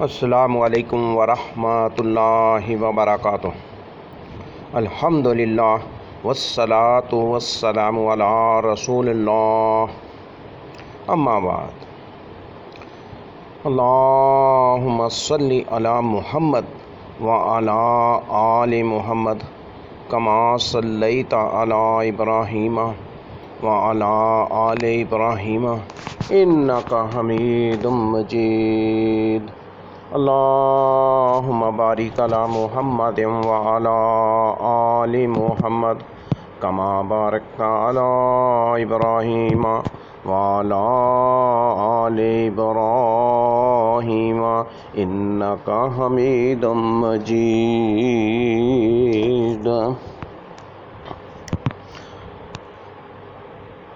السلام علیکم ورحمۃ اللہ وبرکاتہ۔ الحمد للہ والصلاة والسلام علی رسول اللہ۔ اما بعد۔ اللہم صلی علی محمد وعلی آل محمد کما صلیت علی ابراہیم وعلی آل ابراہیم، انکا حمید مجید۔ اللهم بارك على محمد وعلى آل محمد كما باركت على إبراهيم وعلى آل إبراهيم إنك حميد مجيد.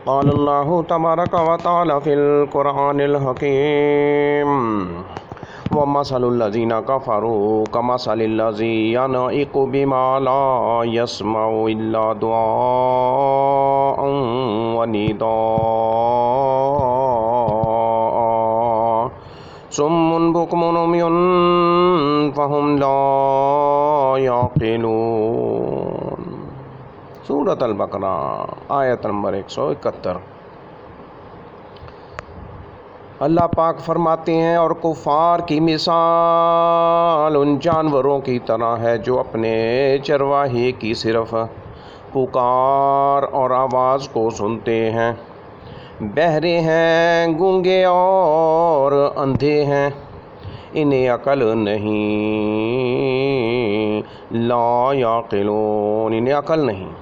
قال الله تبارك وتعالى في القرآن الحكيم ومثل الذين كفروا كمثل الذي ينعق بما لا يسمع إلا دعاء ونداء صم بكم عمي فهم لا يعقلون سورة البقرہ آیت نمبر ایک سو اکہتر اللہ پاک فرماتے ہیں اور کفار کی مثال ان جانوروں کی طرح ہے جو اپنے چرواہے کی صرف پکار اور آواز کو سنتے ہیں۔ بہرے ہیں، گونگے اور اندھے ہیں۔ انہیں عقل نہیں، لا یعقلون، انہیں عقل نہیں۔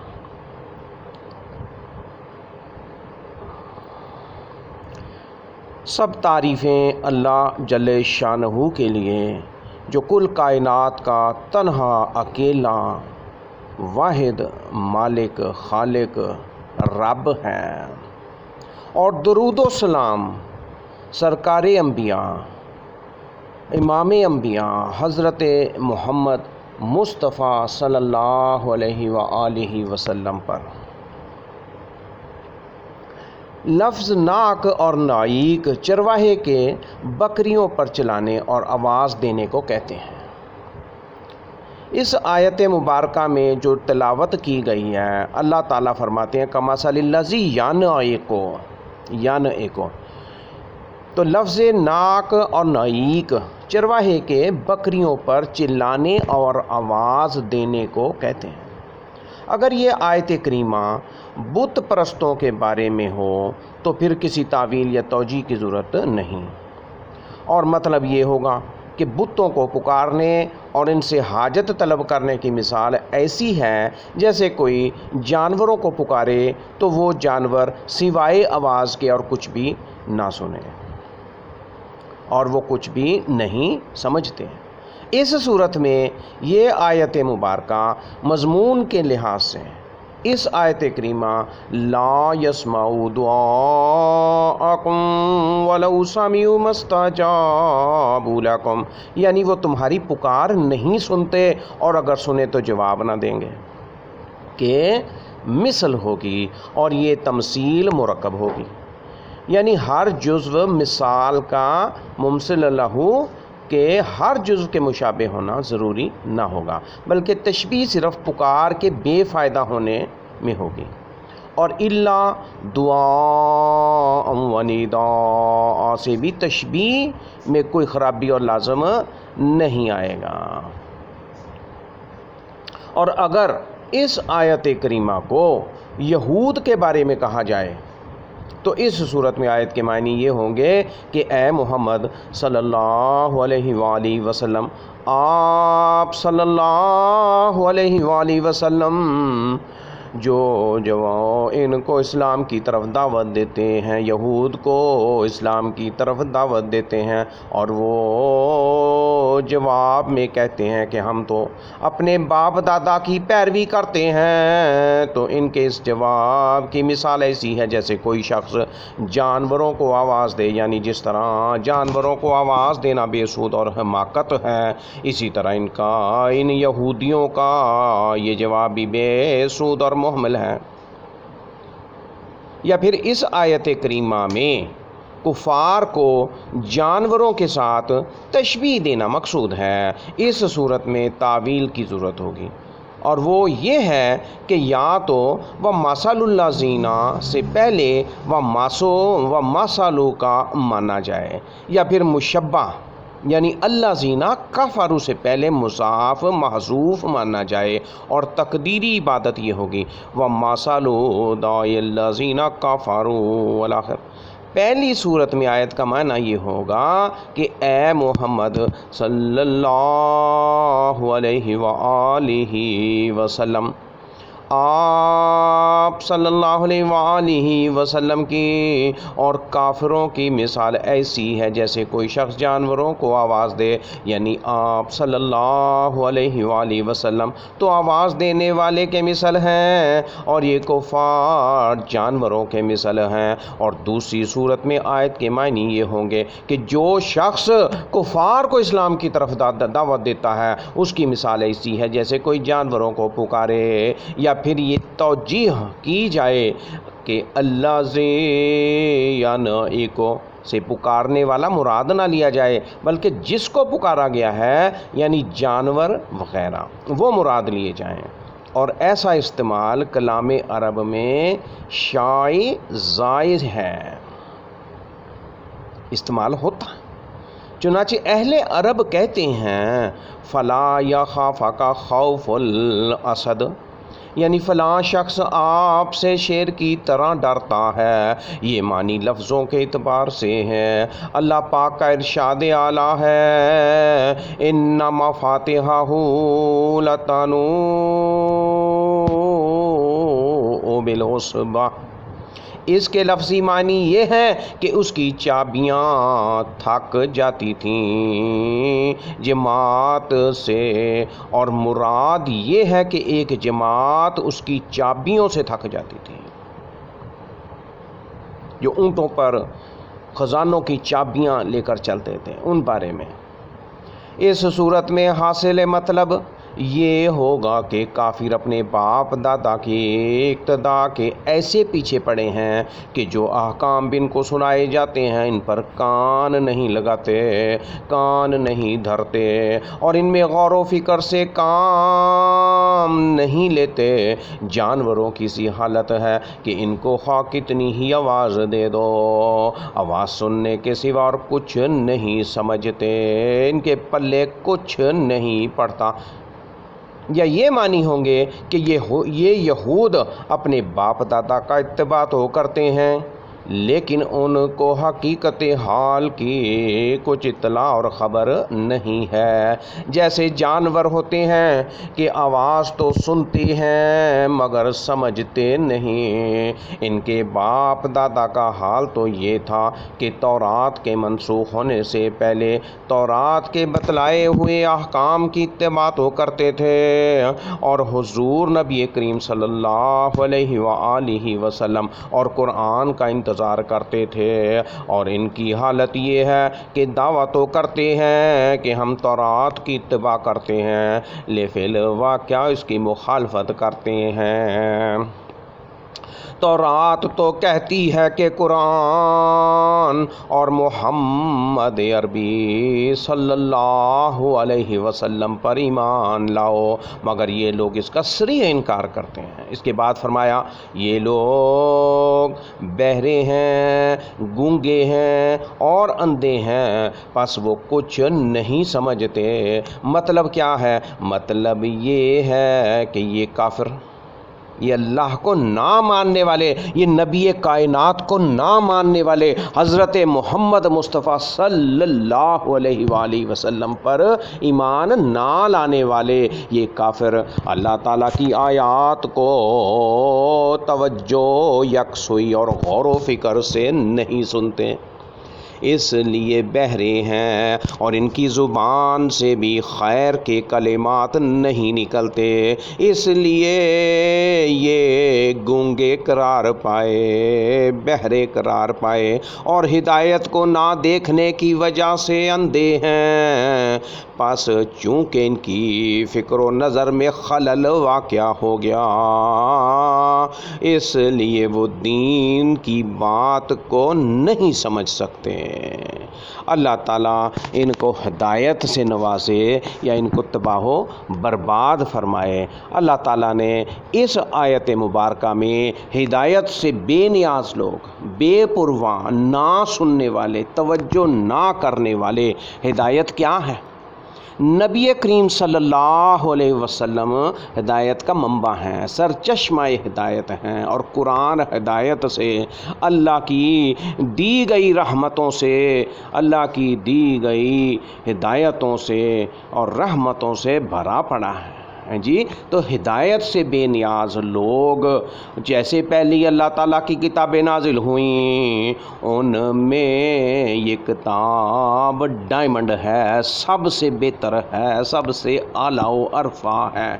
سب تعریفیں اللہ جل شانہ کے لیے جو کل کائنات کا تنہا اکیلا واحد مالک، خالق، رب ہے اور درود و سلام سرکار انبیاء، امام انبیاء، حضرت محمد مصطفیٰ صلی اللہ علیہ وآلہ وسلم پر۔ لفظ ناک اور نائک چرواہے کے بکریوں پر چلانے اور آواز دینے کو کہتے ہیں۔ اس آیت مبارکہ میں جو تلاوت کی گئی ہے، اللہ تعالیٰ فرماتے ہیں، کما صلی اللہ یان ایکو یان ایکو تو لفظ ناک اور نائک چرواہے کے بکریوں پر چلانے اور آواز دینے کو کہتے ہیں۔ اگر یہ آیت کریمہ بت پرستوں کے بارے میں ہو، تو پھر کسی تعویل یا توجہ کی ضرورت نہیں۔ اور مطلب یہ ہوگا کہ بتوں کو پکارنے اور ان سے حاجت طلب کرنے کی مثال ایسی ہے، جیسے کوئی جانوروں کو پکارے تو وہ جانور سوائے آواز کے اور کچھ بھی نہ سنیں اور وہ کچھ بھی نہیں سمجھتے۔ اس صورت میں یہ آیت مبارکہ مضمون کے لحاظ سے اس آیت کریمہ لا یسمعوا دعاءکم ولو سمعوا مستجابوا لکم۔ یعنی وہ تمہاری پکار نہیں سنتے اور اگر سنے تو جواب نہ دیں گے کہ مثل ہوگی اور یہ تمثیل مرکب ہوگی۔ یعنی ہر جزو مثال کا ممثل لہو کہ ہر جزو کے مشابہ ہونا ضروری نہ ہوگا، بلکہ تشبیح صرف پکار کے بے فائدہ ہونے میں ہوگی۔ اور اللہ دعا ونیدا سے بھی تشبیح میں کوئی خرابی اور لازم نہیں آئے گا۔ اور اگر اس آیت کریمہ کو یہود کے بارے میں کہا جائے تو اس صورت میں آیت کے معنی یہ ہوں گے کہ اے محمد صلی اللہ علیہ وآلہ وسلم، آپ صلی اللہ علیہ وآلہ وسلم جو جو ان کو اسلام کی طرف دعوت دیتے ہیں، یہود کو اسلام کی طرف دعوت دیتے ہیں۔ اور وہ جواب میں کہتے ہیں کہ ہم تو اپنے باپ دادا کی پیروی کرتے ہیں۔ تو ان کے اس جواب کی مثال ایسی ہے جیسے کوئی شخص جانوروں کو آواز دے یعنی جس طرح جانوروں کو آواز دینا بے سود اور حماقت ہے، اسی طرح ان کا، ان یہودیوں کا یہ جواب بھی بے سود اور محمل ہے یا پھر اس آیت کریمہ میں کفار کو جانوروں کے ساتھ تشبیح دینا مقصود ہے۔ اس صورت میں تعویل کی ضرورت ہوگی۔ اور وہ یہ ہے کہ یا تو وہ مسال اللہ زینہ سے پہلے وہ ماسو و مسالو کا مانا جائے۔ یا پھر مشبہ۔ یعنی اللہ زینہ کفارو سے پہلے مضاف محضوف مانا جائے اور تقدیری عبادت یہ ہوگی۔ وہ ماسالو دا اللہ زینہ کفارو ولاخر پہلی صورت میں آیت کا معنی یہ ہوگا کہ اے محمد صلی اللہ علیہ وآلہ وسلم آپ صلی اللہ علیہ وآلہ وسلم کی اور کافروں کی مثال ایسی ہے جیسے کوئی شخص جانوروں کو آواز دے یعنی آپ صلی اللہ علیہ وآلہ وسلم تو آواز دینے والے کے مثل ہیں اور یہ کفار جانوروں کے مثل ہیں۔ اور دوسری صورت میں آیت کے معنی یہ ہوں گے کہ جو شخص کفار کو اسلام کی طرف دعوت دیتا ہے، اس کی مثال ایسی ہے جیسے کوئی جانوروں کو پکارے یا پھر یہ توجیح کی جائے کہ اللہ زے یا سے پکارنے والا مراد نہ لیا جائے، بلکہ جس کو پکارا گیا ہے یعنی جانور وغیرہ، وہ مراد لیے جائیں۔ اور ایسا استعمال کلام عرب میں شائع زائز ہے۔ استعمال ہوتا۔ ہے چنانچہ اہل عرب کہتے ہیں، فلا یا خافا کا خوف الاسد یعنی فلاں شخص آپ سے شیر کی طرح ڈرتا ہے۔ یہ معنی لفظوں کے اعتبار سے ہے۔ اللہ پاک کا ارشاد اعلیٰ ہے۔ انما فاتحہ لتانو او اس کے لفظی معنی یہ ہے کہ اس کی چابیاں تھک جاتی تھیں۔ جماعت سے اور مراد یہ ہے کہ ایک جماعت اس کی چابیوں سے تھک جاتی تھی۔ جو اونٹوں پر خزانوں کی چابیاں لے کر چلتے تھے، ان بارے میں۔ اس صورت میں حاصل مطلب یہ ہوگا کہ کافر اپنے باپ دادا کی اقتدا کے ایسے پیچھے پڑے ہیں کہ جو احکام بن کو سنائے جاتے ہیں ان پر کان نہیں لگاتے، کان نہیں دھرتے اور ان میں غور و فکر سے کام نہیں لیتے۔ جانوروں کی سی حالت ہے کہ ان کو خواہ کتنی ہی آواز دے دو، آواز سننے کے سوا اور کچھ نہیں سمجھتے، ان کے پلے کچھ نہیں پڑتا۔ یا یہ معنی ہوں گے کہ یہ یہود اپنے باپ دادا کا اتباع تو کرتے ہیں۔ لیکن ان کو حقیقت حال کی کچھ اطلاع اور خبر نہیں ہے۔ جیسے جانور ہوتے ہیں کہ آواز تو سنتی ہیں مگر سمجھتے نہیں۔ ان کے باپ دادا کا حال تو یہ تھا کہ تورات کے منسوخ ہونے سے پہلے تورات کے بتلائے ہوئے احکام کی اتباع تو کرتے تھے اور حضور نبی کریم صلی اللہ علیہ وآلہ وسلم اور قرآن کا انتظار انتظار کرتے تھے اور ان کی حالت یہ ہے کہ دعویٰ تو کرتے ہیں کہ ہم تورات کی اتباع کرتے ہیں لیکن واقعہ اس کی مخالفت کرتے ہیں۔ تو رات تو کہتی ہے کہ قرآن اور محمد عربی صلی اللہ علیہ وسلم پر ایمان لاؤ، مگر یہ لوگ اس کا سری انکار کرتے ہیں۔ اس کے بعد فرمایا، یہ لوگ بہرے ہیں، گونگے ہیں اور اندھے ہیں، پس وہ کچھ نہیں سمجھتے۔ مطلب کیا ہے؟ مطلب یہ ہے کہ یہ کافر یہ اللہ کو نہ ماننے والے، یہ نبی کائنات کو نہ ماننے والے حضرت محمد مصطفیٰ صلی اللہ علیہ وآلہ وسلم پر ایمان نہ لانے والے یہ کافر۔ اللہ تعالیٰ کی آیات کو توجہ، یکسوئی اور غور و فکر سے نہیں سنتے۔ اس لیے بہرے ہیں اور ان کی زبان سے بھی خیر کے کلمات نہیں نکلتے۔ اس لیے یہ گونگے قرار پائے، بہرے قرار پائے اور ہدایت کو نہ دیکھنے کی وجہ سے اندھے ہیں۔ پس چونکہ ان کی فکر و نظر میں خلل واقع ہو گیا، اس لیے وہ دین کی بات کو نہیں سمجھ سکتے۔ اللہ تعالیٰ ان کو ہدایت سے نوازے یا ان کو تباہ و برباد فرمائے۔ اللہ تعالیٰ نے اس آیت مبارکہ میں ہدایت سے بے نیاز لوگ، بے پرواں نہ سننے والے، توجہ نہ کرنے والے ہدایت کیا ہے؟ نبی کریم صلی اللہ علیہ وسلم ہدایت کا منبع ہیں سر چشمہ ہدایت ہیں اور قرآن ہدایت سے اللہ کی دی گئی رحمتوں سے، اللہ کی دی گئی ہدایتوں سے اور رحمتوں سے بھرا پڑا ہے۔ جی؟ تو ہدایت سے بے نیاز لوگ، جیسے پہلی اللہ تعالیٰ کی کتابیں نازل ہوئیں، ان میں یہ کتاب ڈائمنڈ ہے، سب سے بہتر ہے، سب سے اعلیٰ و عرفہ ہے۔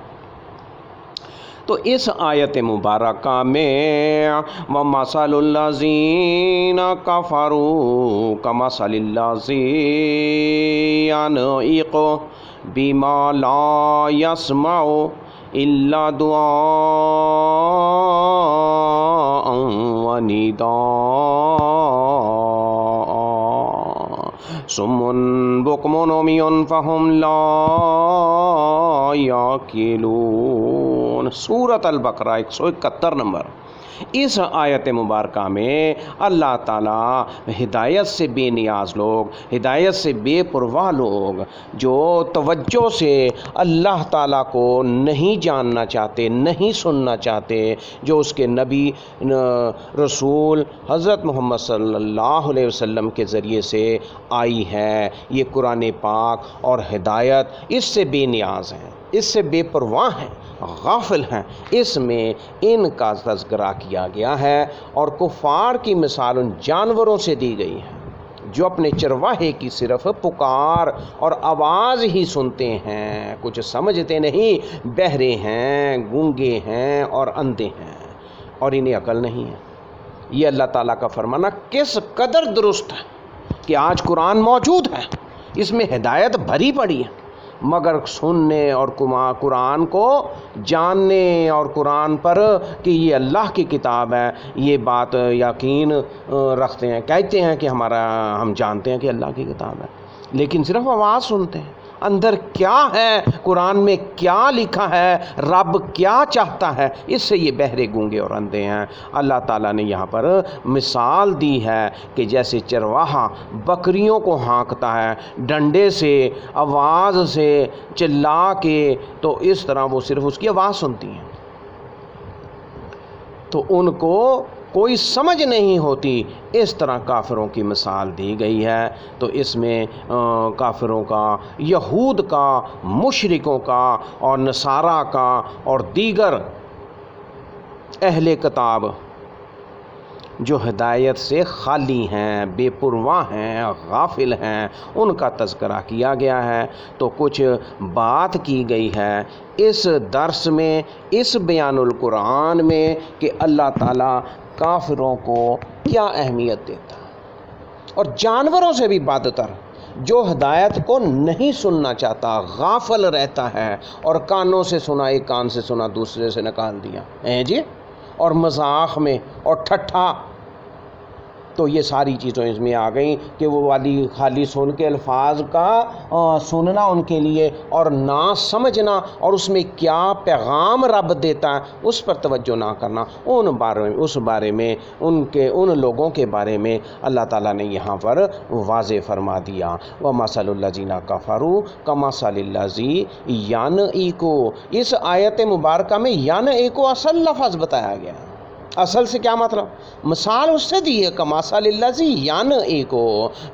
تو اس آیت مبارکہ میں و مسل اللہ زین کا فاروق کا مسل اللہ زین بیما لا یسمع الا دعا و نیدا سمن بکمن امیون فہم لا یاکلون سورت البقرہ ایک سو اکہتر نمبر. اس آیت مبارکہ میں اللہ تعالیٰ ہدایت سے بے نیاز لوگ، ہدایت سے بے پرواہ لوگ جو توجہ سے اللہ تعالیٰ کو نہیں جاننا چاہتے، نہیں سننا چاہتے، جو اس کے نبی رسول حضرت محمد صلی اللہ علیہ وسلم کے ذریعے سے آئی ہے، یہ قرآن پاک اور ہدایت اس سے بے نیاز ہیں۔ اس سے بے پرواہ ہیں، غافل ہیں۔ اس میں ان کا تذکرہ کیا گیا ہے اور کفار کی مثال ان جانوروں سے دی گئی ہے، جو اپنے چرواہے کی صرف پکار اور آواز ہی سنتے ہیں۔ کچھ سمجھتے نہیں، بہرے ہیں، گونگے ہیں اور اندھے ہیں۔ اور انہیں عقل نہیں ہے۔ یہ اللہ تعالیٰ کا فرمانا کس قدر درست ہے کہ آج قرآن موجود ہے، اس میں ہدایت بھری پڑی ہے۔ مگر سننے اور قرآن کو جاننے اور قرآن پر کہ یہ اللہ کی کتاب ہے، یہ بات یقین رکھتے ہیں، کہتے ہیں کہ ہمارا، ہم جانتے ہیں کہ اللہ کی کتاب ہے۔ لیکن صرف آواز سنتے ہیں۔ اندر کیا ہے؟ قرآن میں کیا لکھا ہے؟ رب کیا چاہتا ہے؟ اس سے یہ بہرے گونگے اور اندھے ہیں۔ اللہ تعالیٰ نے یہاں پر مثال دی ہے کہ جیسے چرواہا بکریوں کو ہانکتا ہے، ڈنڈے سے، آواز سے، چلا کے، تو اس طرح وہ صرف اس کی آواز سنتی ہیں۔ تو ان کو کوئی سمجھ نہیں ہوتی، اس طرح کافروں کی مثال دی گئی ہے۔ تو اس میں کافروں کا، یہود کا مشرقوں کا اور نصارہ کا اور دیگر اہل کتاب جو ہدایت سے خالی ہیں، بے پرواہ ہیں، غافل ہیں، ان کا تذکرہ کیا گیا ہے۔ تو کچھ بات کی گئی ہے اس درس میں، اس بیان القرآن میں کہ اللہ تعالیٰ کافروں کو کیا اہمیت دیتا اور جانوروں سے بھی بدتر جو ہدایت کو نہیں سننا چاہتا، غافل رہتا ہے اور کانوں سے سنا، ایک کان سے سنا، دوسرے سے نکال دیا۔ اے جی؟ اور مذاق میں، اور ٹھٹھا تو یہ ساری چیزیں اس میں آ گئیں کہ وہ والی خالی سن کے الفاظ کا سننا ان کے لیے اور نہ سمجھنا اور اس میں کیا پیغام رب دیتا ہے، اس پر توجہ نہ کرنا۔ ان بارے میں، اس بارے میں، ان کے، ان لوگوں کے بارے میں اللہ تعالیٰ نے یہاں پر واضح فرما دیا۔ وہ مسل اللہ جینا کا فرو کما صلی اللہ زی یان ای کو اس آیت مبارکہ میں یان ای کو اصل لفظ بتایا گیا۔ اصل سے کیا مطلب؟ مثال اس سے دی ہے کماسا اللہ سی یان ایک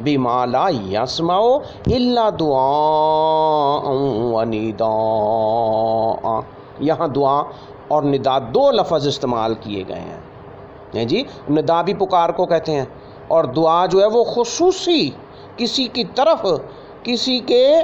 بھی مالا یسماؤ اللہ دعا ندا یہاں دعا اور ندا دو لفظ استعمال کیے گئے ہیں۔ جی؟ ندا بھی پکار کو کہتے ہیں۔ اور دعا جو ہے وہ خصوصی کسی کی طرف، کسی کے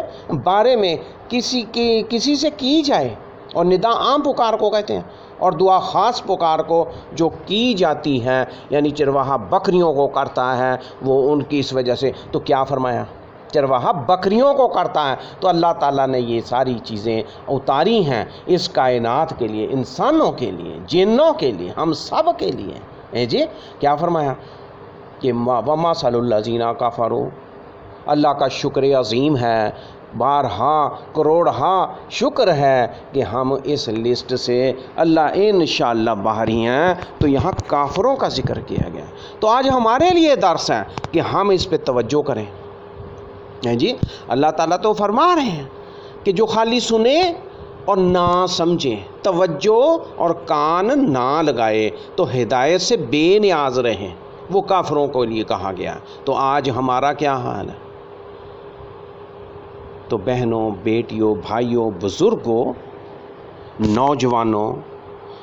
بارے میں، کسی کی، کسی سے کی جائے۔ اور ندا عام پکار کو کہتے ہیں۔ اور دعا خاص پکار کو جو کی جاتی ہے یعنی چرواہا بکریوں کو کرتا ہے، وہ ان کی اس وجہ سے۔ تو کیا فرمایا؟ چرواہا بکریوں کو کرتا ہے۔ تو اللہ تعالیٰ نے یہ ساری چیزیں اتاری ہیں اس کائنات کے لیے، انسانوں کے لیے، جنوں کے لیے، ہم سب کے لیے۔ جی کیا فرمایا؟ کہ وما صلی اللہ زینہ کا فرو اللہ کا شکر عظیم ہے بارہا کروڑہا شکر ہے کہ ہم اس لسٹ سے اللہ انشاءاللہ باہری ہیں۔ تو یہاں کافروں کا ذکر کیا گیا۔ تو آج ہمارے لیے درس ہے کہ ہم اس پہ توجہ کریں۔ جی؟ اللہ تعالیٰ تو فرما رہے ہیں کہ جو خالی سنے اور نہ سمجھیں، توجہ اور کان نہ لگائے تو ہدایت سے بے نیاز رہیں۔ وہ کافروں کو لیے کہا گیا۔ تو آج ہمارا کیا حال ہے؟ تو بہنوں، بیٹیوں، بھائیوں، بزرگوں، نوجوانوں،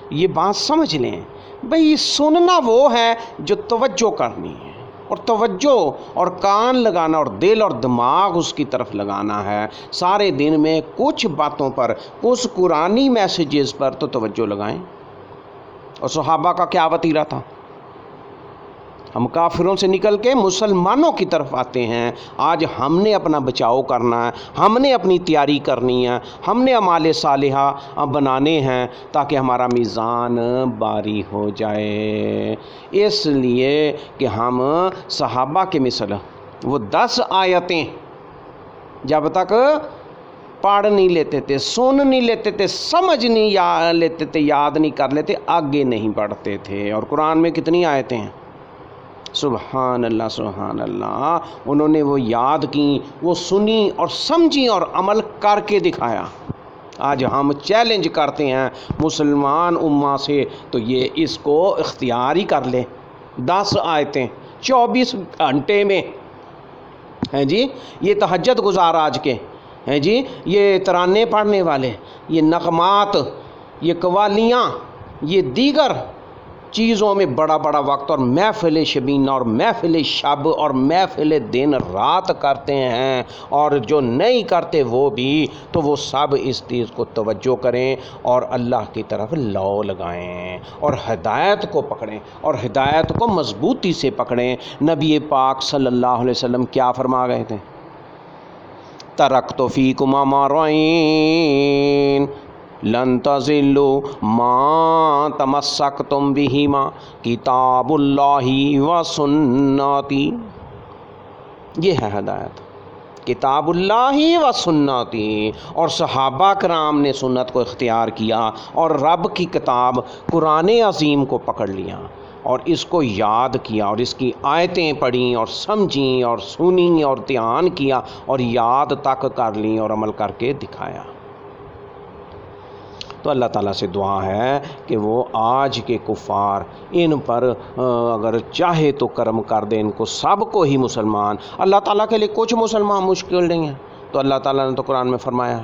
یہ بات سمجھ لیں۔ بھئی سننا وہ ہے جو توجہ کرنی ہے اور توجہ اور کان لگانا اور دل اور دماغ اس کی طرف لگانا ہے۔ سارے دن میں کچھ باتوں پر، کچھ قرآنی میسیجز پر تو توجہ لگائیں۔ اور صحابہ کا کیا وطیرہ تھا؟ ہم کافروں سے نکل کے مسلمانوں کی طرف آتے ہیں۔ آج ہم نے اپنا بچاؤ کرنا ہے، ہم نے اپنی تیاری کرنی ہے، ہم نے امال صالحہ بنانے ہیں تاکہ ہمارا میزان باری ہو جائے۔ اس لیے کہ ہم صحابہ کے مثل، وہ دس آیتیں جب تک پڑھ نہیں لیتے تھے، سن نہیں لیتے تھے، سمجھ نہیں یا لیتے تھے، یاد نہیں کر لیتے، آگے نہیں بڑھتے تھے۔ اور قرآن میں کتنی آیتیں ہیں؟ سبحان اللہ سبحان اللہ انہوں نے وہ یاد کی، وہ سنی اور سمجھی اور عمل کر کے دکھایا۔ آج ہم چیلنج کرتے ہیں مسلمان امہ سے، تو یہ اس کو اختیار ہی کر لیں۔ دس آیتیں چوبیس گھنٹے میں۔ ہیں جی؟ یہ تہجد گزار آج کے۔ ہیں جی؟ یہ ترانے پڑھنے والے، یہ نغمات، یہ قوالیاں، یہ دیگر چیزوں میں بڑا بڑا وقت اور محفل شبینہ اور محفل شب اور محفل دن رات کرتے ہیں اور جو نہیں کرتے وہ بھی، تو وہ سب اس چیز کو توجہ کریں اور اللہ کی طرف لو لگائیں اور ہدایت کو پکڑیں اور ہدایت کو مضبوطی سے پکڑیں۔ نبی پاک صلی اللہ علیہ وسلم کیا فرما گئے تھے؟ ترک تو فی کما مارائین لن تزلو ما تمسک تم بھی ماں کتاب اللہ و سنتی۔ یہ ہے ہدایت۔ کتاب اللہ و سنتی۔ اور صحابہ کرام نے سنت کو اختیار کیا اور رب کی کتاب قرآن عظیم کو پکڑ لیا اور اس کو یاد کیا اور اس کی آیتیں پڑھیں اور سمجھیں اور سنیں اور دھیان کیا اور یاد تک کر لیں اور عمل کر کے دکھایا۔ تو اللہ تعالیٰ سے دعا ہے کہ وہ آج کے کفار ان پر اگر چاہے تو کرم کر دے ان کو سب کو ہی مسلمان۔ اللہ تعالیٰ کے لیے کچھ مسلمان مشکل نہیں ہیں۔ تو اللہ تعالیٰ نے تو قرآن میں فرمایا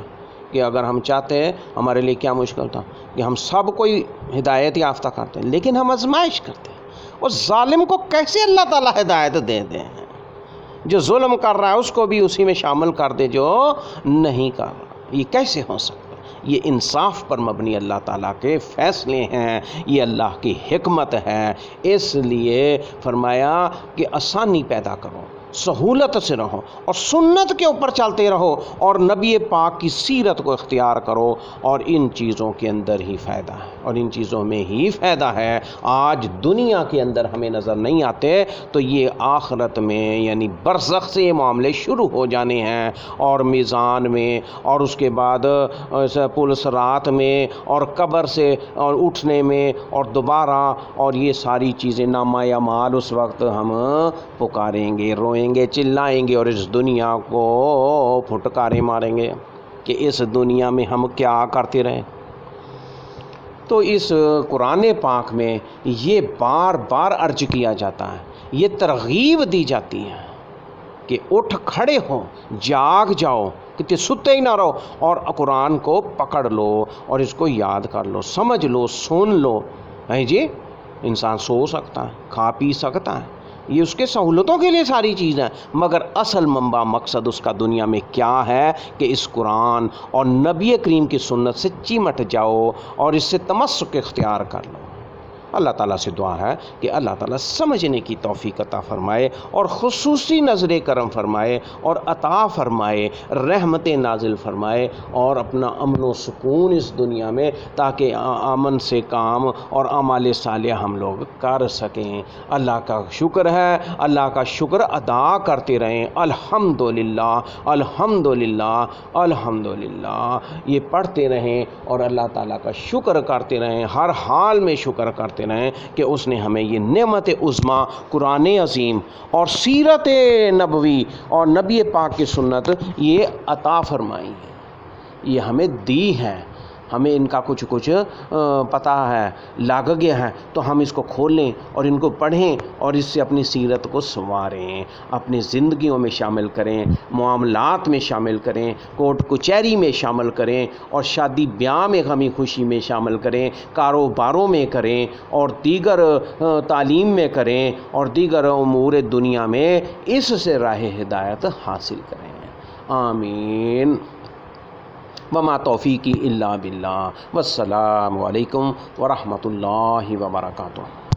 کہ اگر ہم چاہتے ہیں، ہمارے لیے کیا مشکل تھا؟ کہ ہم سب کوئی ہدایت یافتہ کرتے ہیں، لیکن ہم آزمائش کرتے ہیں۔ اور ظالم کو کیسے اللہ تعالیٰ ہدایت دے دیں؟ جو ظلم کر رہا ہے، اس کو بھی اسی میں شامل کر دے جو نہیں کر رہا۔ یہ کیسے ہو سکتا؟ یہ انصاف پر مبنی اللہ تعالیٰ کے فیصلے ہیں، یہ اللہ کی حکمت ہے۔ اس لیے فرمایا کہ آسانی پیدا کرو۔ سہولت سے رہو اور سنت کے اوپر چلتے رہو اور نبی پاک کی سیرت کو اختیار کرو اور ان چیزوں کے اندر ہی فائدہ ہے۔ اور ان چیزوں میں ہی فائدہ ہے۔ آج دنیا کے اندر ہمیں نظر نہیں آتے تو یہ آخرت میں یعنی برزخ سے یہ معاملے شروع ہو جانے ہیں اور میزان میں اور اس کے بعد پولیس رات میں اور قبر سے اور اٹھنے میں اور دوبارہ اور یہ ساری چیزیں نامہ یا مال اس وقت ہم پکاریں گے، روئیں گے، چلائیں گے اور اس دنیا کو پھٹکارے ماریں گے کہ اس دنیا میں ہم کیا کرتے رہیں۔ تو اس قرآن پاک میں یہ بار بار عرض کیا جاتا ہے، یہ ترغیب دی جاتی ہے کہ اٹھ کھڑے ہو جاگ جاؤ کہ ستے ہی نہ رہو اور قرآن کو پکڑ لو اور اس کو یاد کر لو، سمجھ لو، سن لو۔ ہاں جی انسان سو سکتا ہے، کھا پی سکتا ہے۔ یہ اس کے سہولتوں کے لیے ساری چیزیں مگر اصل منبع مقصد اس کا دنیا میں کیا ہے کہ اس قرآن اور نبی کریم کی سنت سے چمٹ جاؤ اور اس سے تمسک اختیار کر لو۔ اللہ تعالیٰ سے دعا ہے کہ اللہ تعالیٰ سمجھنے کی توفیق عطا فرمائے اور خصوصی نظر کرم فرمائے اور عطا فرمائے رحمت نازل فرمائے اور اپنا امن و سکون اس دنیا میں تاکہ امن سے کام اور اعمال صالح ہم لوگ کر سکیں۔ اللہ کا شکر ہے، اللہ کا شکر ادا کرتے رہیں۔ الحمد للہ الحمد للہ الحمد للہ یہ پڑھتے رہیں اور اللہ تعالیٰ کا شکر کرتے رہیں، ہر حال میں شکر کرتے ہیں کہ اس نے ہمیں یہ نعمت عظما قرآن عظیم اور سیرت نبوی اور نبی پاک کی سنت یہ عطا فرمائی ہے۔ یہ ہمیں دی ہیں۔ ہمیں ان کا کچھ کچھ پتہ ہے لاگ گیا ہے تو ہم اس کو کھولیں اور ان کو پڑھیں اور اس سے اپنی سیرت کو سنواریں، اپنی زندگیوں میں شامل کریں، معاملات میں شامل کریں، کوٹ کچہری میں شامل کریں اور شادی بیاہ میں غمی خوشی میں شامل کریں، کاروباروں میں کریں اور دیگر تعلیم میں کریں اور دیگر امور دنیا میں اس سے راہ ہدایت حاصل کریں۔ آمین۔ وما توفیقی اللہ بلّہ والسلام علیکم ورحمۃ اللہ وبرکاتہ